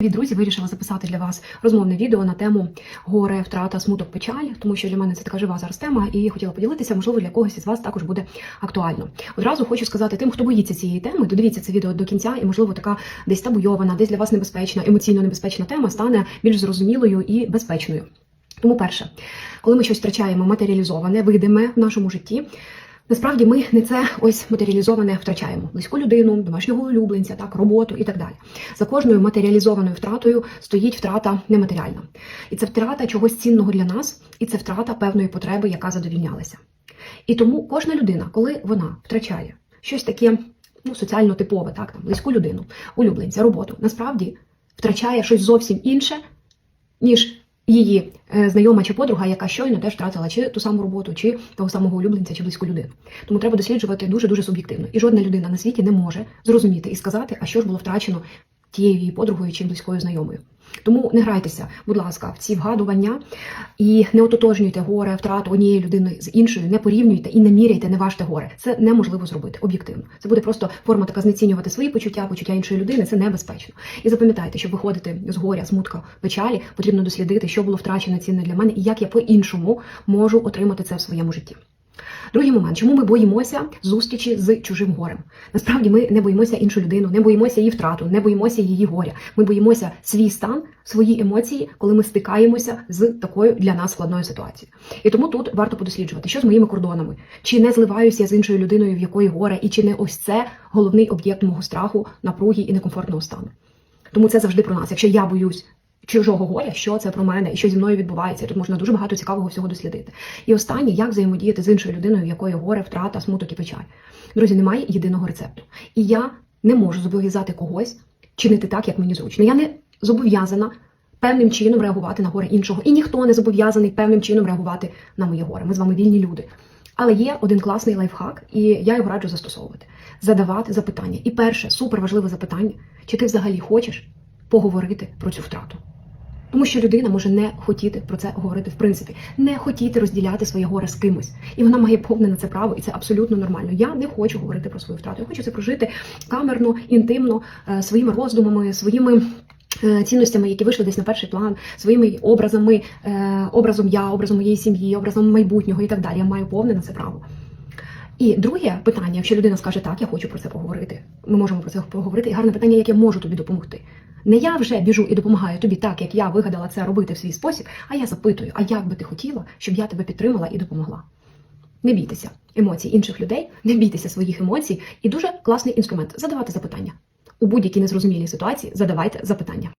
Від друзі вирішила записати для вас розмовне відео на тему горе, втрата, смуток, печаль, тому що для мене це така жива зараз тема, і хотіла поділитися, можливо, для когось із вас також буде актуально. Одразу хочу сказати тим, хто боїться цієї теми, додивіться це відео до кінця, і можливо така десь табуйована, десь для вас небезпечна, емоційно небезпечна тема стане більш зрозумілою і безпечною. Тому, перше, коли ми щось втрачаємо матеріалізоване, видиме в нашому житті. Насправді ми не це ось матеріалізоване втрачаємо близьку людину, домашнього улюбленця, так роботу і так далі. За кожною матеріалізованою втратою стоїть втрата нематеріальна, і це втрата чогось цінного для нас, і це втрата певної потреби, яка задовільнялася. І тому кожна людина, коли вона втрачає щось таке ну, соціально типове, так там близьку людину, улюбленця, роботу, насправді втрачає щось зовсім інше, ніж її е, знайома чи подруга, яка щойно теж втратила чи ту саму роботу, чи того самого улюбленця, чи близьку людину. Тому треба досліджувати дуже дуже суб'єктивно. І жодна людина на світі не може зрозуміти і сказати, а що ж було втрачено тією подругою чи близькою знайомою. Тому не грайтеся, будь ласка, в ці вгадування і не ототожнюйте горе, втрату однієї людини з іншою, не порівнюйте і не міряйте, не важте горе. Це неможливо зробити об'єктивно. Це буде просто форма така знецінювати свої почуття, почуття іншої людини. Це небезпечно. І запам'ятайте, щоб виходити з горя, смутка, печалі, потрібно дослідити, що було втрачено цінне для мене, і як я по-іншому можу отримати це в своєму житті. Другий момент, чому ми боїмося зустрічі з чужим горем? Насправді ми не боїмося іншу людину, не боїмося її втрату, не боїмося її горя. Ми боїмося свій стан, свої емоції, коли ми стикаємося з такою для нас складною ситуацією. І тому тут варто подосліджувати, що з моїми кордонами, чи не зливаюся з іншою людиною, в якої горе, і чи не ось це головний об'єкт мого страху, напруги і некомфортного стану. Тому це завжди про нас. Якщо я боюсь чужого горя, що це про мене і що зі мною відбувається. Тут можна дуже багато цікавого всього дослідити. І останнє, як взаємодіяти з іншою людиною, в якої горе, втрата, смуток і печаль. Друзі, немає єдиного рецепту. І я не можу зобов'язати когось чинити так, як мені зручно. Я не зобов'язана певним чином реагувати на горе іншого. І ніхто не зобов'язаний певним чином реагувати на моє горе. Ми з вами вільні люди. Але є один класний лайфхак, і я його раджу застосовувати. Задавати запитання. І перше, суперважливе запитання: чи ти взагалі хочеш поговорити про цю втрату? Тому що людина може не хотіти про це говорити в принципі, не хотіти розділяти своє горе з кимось, і вона має повне на це право, і це абсолютно нормально. Я не хочу говорити про свою втрату. Я хочу це прожити камерно, інтимно, е, своїми роздумами, своїми. е, Цінностями, які вийшли десь на перший план, своїми образами, е, образом я, образом моєї сім'ї, образом майбутнього і так далі. Я маю повне на це право. І друге питання, якщо людина скаже так, я хочу про це поговорити. Ми можемо про це поговорити. І гарне питання, як я можу тобі допомогти. Не я вже біжу і допомагаю тобі так, як я вигадала це робити в свій спосіб, а я запитую, а як би ти хотіла, щоб я тебе підтримала і допомогла. Не бійтеся емоцій інших людей, не бійтеся своїх емоцій, і дуже класний інструмент задавати запитання. У будь-якій незрозумілій ситуації задавайте запитання.